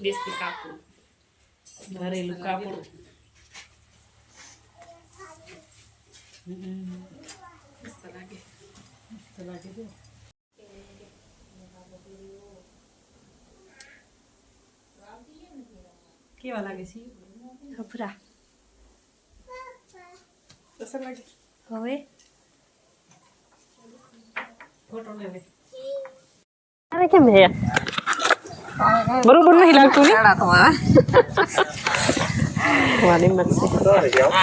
દેશી કાપડ ઘરેલું કાપડ મસ્ત લાગે મસ્ત લાગે જો કેવા લાગે છે ખભરા સરસ લાગે હવે ફોટો લેવે અરે કેમ છે બરોબર નહીં લાગતું ને?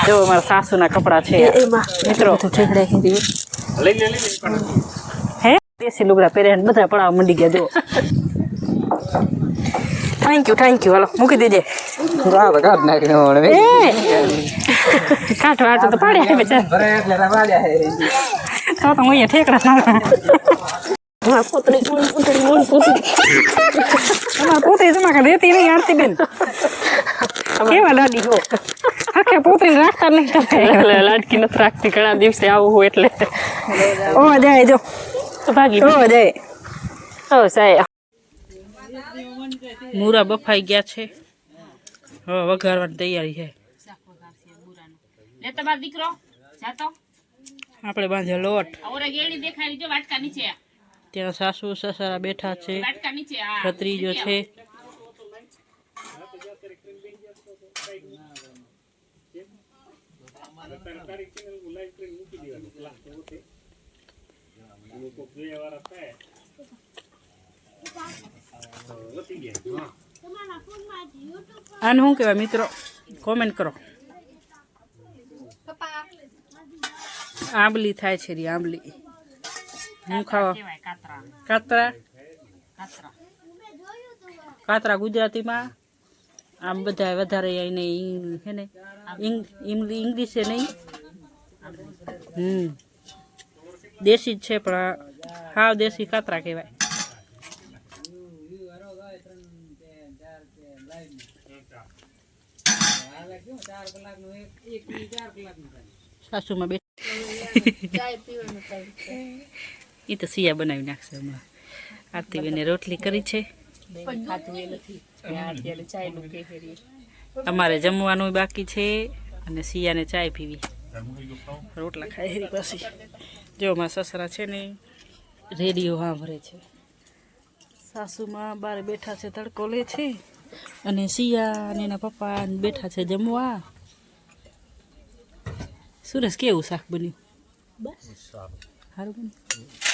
જો મારા સાસુના કપડા છે. મિત્રો. હે? દેશી લુગડા પહેર્યા ને બધા પડાવ મંડી ગયા જો. થેન્ક યુ થેન્ક યુ હાલો મૂકી દેજે. રાત કાઢ નાખીને હવે કાંઠ વાટ તો પાડ્યા હે બેચાર ભરે એટલે રવાડ્યા હે તો તો હું અહીંયા ઠેકડા નાખા. હા પોતરી પોતરી કોણ પોતરી તમારે પોતે જમા કરી દેતી નહીં આરતી બેન કેવા દાદી હો? આખે પોતરી રાખતા નહીં તમે. લાડકી નથી રાખતી ઘણા દિવસે આવું હોય એટલે. ઓ જાય જો. ભાગી ઓ જાય. ઓ સાહેબ મૂરા બફાઈ ગયા છે. હવે વઘારવાની તૈયારી છે. લે તમારો દીકરો જાતો આપણે બાંધ્યો લોટ. ઓરે ગેડી દેખાડી જો વાટકા નીચે. આ. ત્યાં સાસુ સસરા બેઠા છે. ભત્રીજો છે. આને શું કહેવાય મિત્રો? કોમેન્ટ કરો. આંબલી થાય છે રી આંબલી. હું ખાવા કાતરા કાતરા ગુજરાતીમાં? આમ બધા વધારે એને હે ને? ઇંગ્લિશ છે નહીં હમ. દેશી જ છે પણ આ હાવ દેશી કાતરા કહેવાય. સાસુમાં બે એ તો સિયા બનાવી નાખશે હમણાં. આરતીબેને રોટલી કરી છે. અમારે જમવાનું બાકી છે અને સિયાને ચાય પીવી. રોટલા ખાઈ હેરી પછી. જો મારા સસરા છે ને રેડિયો સાંભળે છે. સાસુમાં બાર બેઠા છે તડકો લે છે. અને સિયા અને એના પપ્પા બેઠા છે જમવા. સુરેશ કેવું શાક બન્યું? બસ. સારું બન્યું.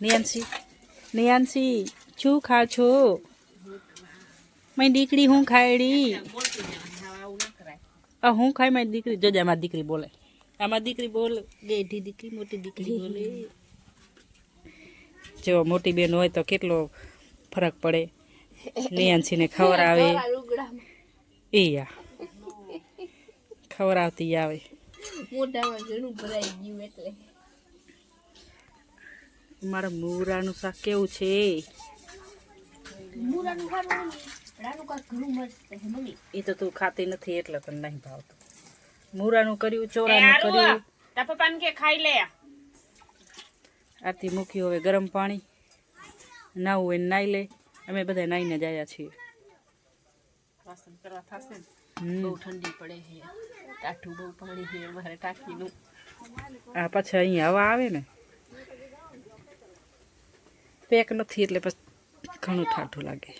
નિયાંશી. નિયાનસી શું ખા છો? મારી દીકરી હું ખાયડી? આ હું ખાઈ મારી દીકરી. જોજે મારી દીકરી બોલે. આમાં દીકરી બોલ. ગેઢી દીકરી, મોટી દીકરી બોલે. જો, મોટી બેન હોય તો કેટલો ફરક પડે. નિયાંશીને ખવડાવે એ યા ખવડાવતી આવે. મોટામાં ઘણું ભરાઈ ગયું એટલે. મારા મૂરાનું શાક કેવું છે? એ તો તું ખાતી નથી એટલે તને નહીં ભાવતું. મૂરાનું કર્યું ચોરાનું કર્યું? પપ્પાને કે ખાઈ લે આરતી મૂકી હવે ગરમ પાણી. નાવું હોય ને નાઈ લે. અમે બધા નાઈને જ આવ્યા છીએ. વાસણ કરવા થશે ને. બહુ ઠંડી પડે છે. ટાઠું બહુ પાણી છે અમારે ટાંકીનું. આ પછી અહીંયા હવા આવે ને? પેક નથી એટલે પછી ઘણું ઠાઠું લાગે.